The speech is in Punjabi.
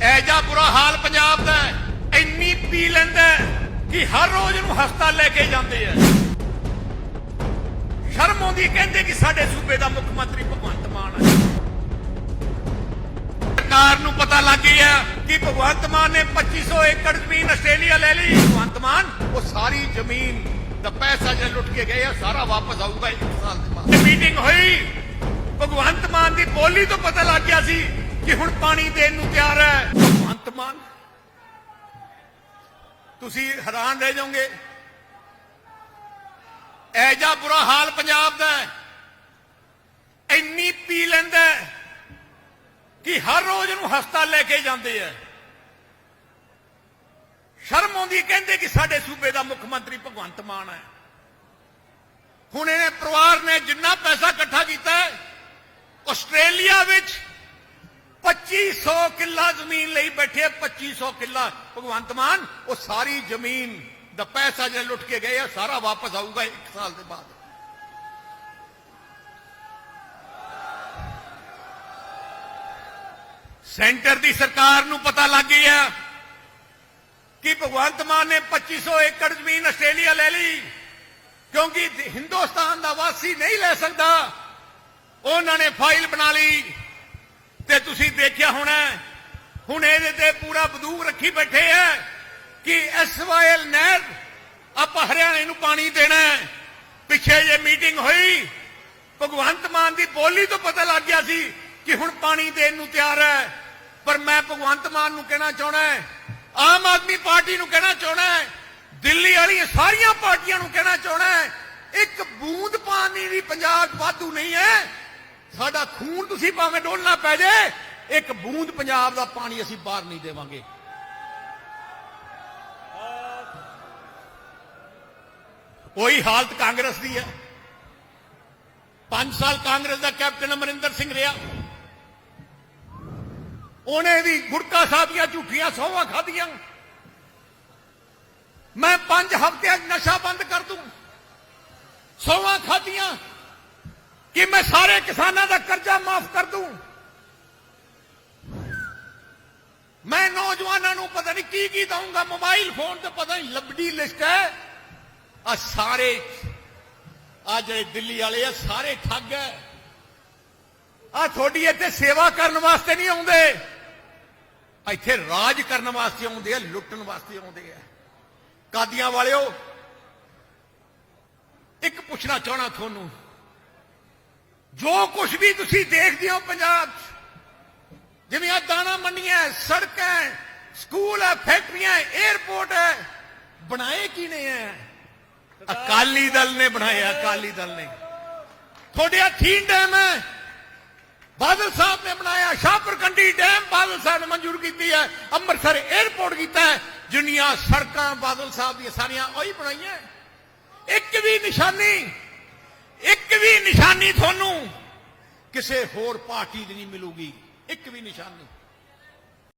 ਐਜਾ ਬੁਰਾ ਹਾਲ ਪੰਜਾਬ ਦਾ ਇੰਨੀ ਪੀ ਲੈਂਦਾ ਕਿ ਹਰ ਰੋਜ਼ ਨੂੰ ਹਸਪਤਾਲ ਲੈ ਕੇ ਜਾਂਦੇ ਆ। ਸ਼ਰਮ ਆਉਂਦੀ ਕਹਿੰਦੇ ਕਿ ਸਾਡੇ ਸੂਬੇ ਦਾ ਮੁੱਖ ਮੰਤਰੀ ਭਗਵੰਤ ਮਾਨ ਹੈ ਸਰਕਾਰ ਨੂੰ ਪਤਾ ਲੱਗ ਗਿਆ ਕਿ ਭਗਵੰਤ ਮਾਨ ਨੇ 2500 ਏਕੜ ਜ਼ਮੀਨ ਆਸਟ੍ਰੇਲੀਆ ਲੈ ਲਈ। ਭਗਵੰਤ ਮਾਨ, ਉਹ ਸਾਰੀ ਜ਼ਮੀਨ ਦਾ ਪੈਸਾ ਜਿਹੜਾ ਲੁੱਟ ਕੇ ਗਏ ਆ, ਸਾਰਾ ਵਾਪਸ ਆਊਗਾ ਇੱਕ ਸਾਲ ਦੇ ਬਾਅਦ। ਮੀਟਿੰਗ ਹੋਈ। ਭਗਵੰਤ ਮਾਨ ਦੀ ਬੋਲੀ ਤੋਂ ਪਤਾ ਲੱਗ ਗਿਆ ਸੀ ਕਿ ਹੁਣ ਪਾਣੀ ਦੇਣ ਨੂੰ ਤਿਆਰ ਹੈ? ਭਗਵੰਤ ਮਾਨ, ਤੁਸੀਂ ਹੈਰਾਨ ਰਹਿ ਜਾਓਗੇ। ਐਜਾ ਬੁਰਾ ਹਾਲ ਪੰਜਾਬ ਦਾ ਇੰਨੀ ਪੀ ਲੈਂਦਾ ਕਿ ਹਰ ਰੋਜ਼ ਨੂੰ ਹਸਪਤਾਲ ਲੈ ਕੇ ਜਾਂਦੇ ਆ। ਸ਼ਰਮ ਆਉਂਦੀ ਕਹਿੰਦੇ ਕਿ ਸਾਡੇ ਸੂਬੇ ਦਾ ਮੁੱਖ ਮੰਤਰੀ ਭਗਵੰਤ ਮਾਨ ਹੈ। ਹੁਣ ਇਹਨੇ ਪਰਿਵਾਰ ਨੇ ਜਿੰਨਾ ਪੈਸਾ ਇਕੱਠਾ ਕੀਤਾ ਹੈ ਆਸਟ੍ਰੇਲੀਆ ਵਿੱਚ 2500 ਕਿੱਲਾ ਜ਼ਮੀਨ ਲਈ ਬੈਠੇ ਆ, 2500 ਕਿੱਲਾ ਭਗਵੰਤ ਮਾਨ ਉਹ ਸਾਰੀ ਜ਼ਮੀਨ ਦਾ ਪੈਸਾ ਜਿਹੜਾ ਲੁੱਟ ਕੇ ਗਏ ਆ ਸਾਰਾ ਵਾਪਸ ਆਊਗਾ ਇੱਕ ਸਾਲ ਦੇ ਬਾਅਦ ਸੈਂਟਰ ਦੀ ਸਰਕਾਰ ਨੂੰ ਪਤਾ ਲੱਗ ਗਿਆ ਕਿ ਭਗਵੰਤ ਮਾਨ ਨੇ 2500 ਏਕੜ ਜ਼ਮੀਨ ਆਸਟ੍ਰੇਲੀਆ ਲੈ ਲਈ ਕਿਉਂਕਿ ਹਿੰਦੁਸਤਾਨ ਦਾ ਵਾਸੀ ਨਹੀਂ ਲੈ ਸਕਦਾ ਉਹਨਾਂ ਨੇ ਫਾਈਲ ਬਣਾ ਲਈ ਤੇ ਤੁਸੀਂ ਦੇਖਿਆ ਹੋਣਾ ਹੁਣ ਇਹਦੇ ਤੇ ਪੂਰਾ ਬਦੂਕ ਰੱਖੀ ਬੈਠੇ ਆ ਕਿ ਐਸਵਾਈਐਲ ਨਹਿਰ ਆਪਾਂ ਹਰਿਆਣੇ ਨੂੰ ਪਾਣੀ ਦੇਣਾ ਪਿੱਛੇ ਜੇ ਮੀਟਿੰਗ ਹੋਈ, ਭਗਵੰਤ ਮਾਨ ਦੀ ਬੋਲੀ ਤੋਂ ਪਤਾ ਲੱਗ ਗਿਆ ਸੀ ਕਿ ਹੁਣ ਪਾਣੀ ਦੇਣ ਨੂੰ ਤਿਆਰ ਹੈ। ਪਰ ਮੈਂ ਭਗਵੰਤ ਮਾਨ ਨੂੰ ਕਹਿਣਾ ਚਾਹਣਾ ਆਮ ਆਦਮੀ ਪਾਰਟੀ ਨੂੰ ਕਹਿਣਾ ਚਾਹਣਾ ਦਿੱਲੀ ਵਾਲੀਆਂ ਸਾਰੀਆਂ ਪਾਰਟੀਆਂ ਨੂੰ ਕਹਿਣਾ ਚਾਹਣਾ ਇੱਕ ਬੂੰਦ ਪਾਣੀ ਵੀ ਪੰਜਾਬ ਵਾਧੂ ਨਹੀਂ ਹੈ। ਸਾਡਾ ਖੂਨ ਤੁਸੀਂ ਭਾਵੇਂ ਡੋਲਣਾ ਪੈ ਜਾਏ ਇੱਕ ਬੂੰਦ ਪੰਜਾਬ ਦਾ ਪਾਣੀ ਅਸੀਂ ਬਾਹਰ ਨਹੀਂ ਦੇਵਾਂਗੇ। ਉਹੀ ਹਾਲਤ ਕਾਂਗਰਸ ਦੀ ਹੈ। 5 ਸਾਲ ਕਾਂਗਰਸ ਦਾ ਕੈਪਟਨ ਅਮਰਿੰਦਰ ਸਿੰਘ ਰਿਹਾ। ਉਹਨੇ ਵੀ ਗੁਰਕਾ ਸਾਹਿਬ ਦੀਆਂ ਝੂਠੀਆਂ ਸੌਹਾਂ ਖਾਧੀਆਂ। ਮੈਂ 5 ਹਫ਼ਤਿਆਂ ਨਸ਼ਾ ਬੰਦ ਕਰ ਦੂੰ। ਸੌਹਾਂ ਖਾਧੀਆਂ। ਕਿ ਮੈਂ ਸਾਰੇ ਕਿਸਾਨਾਂ ਦਾ ਕਰਜ਼ਾ ਮਾਫ ਕਰ ਦੂੰ? ਮੈਂ ਨੌਜਵਾਨਾਂ ਨੂੰ ਪਤਾ ਨਹੀਂ ਕੀ ਕੀ ਦਊਂਗਾ, ਮੋਬਾਈਲ ਫੋਨ ਤੇ ਪਤਾ ਨਹੀਂ ਲੱਭੜੀ ਲਿਸਟ ਹੈ। ਆ ਸਾਰੇ ਆ ਜਿਹੜੇ ਦਿੱਲੀ ਵਾਲੇ ਆ, ਸਾਰੇ ਠੱਗ ਹੈ। ਆ ਤੁਹਾਡੀ ਇੱਥੇ ਸੇਵਾ ਕਰਨ ਵਾਸਤੇ ਨਹੀਂ ਆਉਂਦੇ। ਇੱਥੇ ਰਾਜ ਕਰਨ ਵਾਸਤੇ ਆਉਂਦੇ ਆ, ਲੁੱਟਣ ਵਾਸਤੇ ਆਉਂਦੇ ਆ। ਕਾਦੀਆਂ ਵਾਲਿਓ, ਇੱਕ ਪੁੱਛਣਾ ਚਾਹਣਾ ਤੁਹਾਨੂੰ ਜੋ ਕੁਝ ਵੀ ਤੁਸੀਂ ਦੇਖਦੇ ਹੋ ਪੰਜਾਬ 'ਚ ਜਿਵੇਂ ਆ ਦਾਣਾ ਮੰਡੀਆਂ ਹੈ, ਸੜਕਾਂ ਹੈ, ਸਕੂਲ ਹੈ ਫੈਕਟਰੀਆਂ ਹੈ, 에ਅਰਪੋਰਟ ਹੈ ਬਣਾਏ ਕਿਨੇ ਹੈ ਅਕਾਲੀ ਦਲ ਨੇ ਬਣਾਇਆ ਅਕਾਲੀ ਦਲ ਨੇ ਤੁਹਾਡੇ ਹੱਥੀਂ ਡੈਮ ਹੈ ਬਾਦਲ ਸਾਹਿਬ ਨੇ ਬਣਾਇਆ ਸ਼ਾਹਪੁਰ ਕੰਡੀ ਡੈਮ ਬਾਦਲ ਸਾਹਿਬ ਨੇ ਮਨਜ਼ੂਰ ਕੀਤੀ ਹੈ ਅੰਮ੍ਰਿਤਸਰ 에ਅਰਪੋਰਟ ਕੀਤਾ ਹੈ ਜਿੰਨੀਆਂ ਸੜਕਾਂ ਬਾਦਲ ਸਾਹਿਬ ਦੀਆਂ ਸਾਰੀਆਂ ਉਹੀ ਬਣਾਈਆਂ ਇੱਕ ਵੀ ਨਿਸ਼ਾਨੀ ਇੱਕ ਵੀ ਨਿਸ਼ਾਨੀ ਤੁਹਾਨੂੰ। ਕਿਸੇ ਹੋਰ ਪਾਰਟੀ ਦੀ ਨਹੀਂ ਮਿਲੂਗੀ। ਇੱਕ ਵੀ ਨਿਸ਼ਾਨੀ।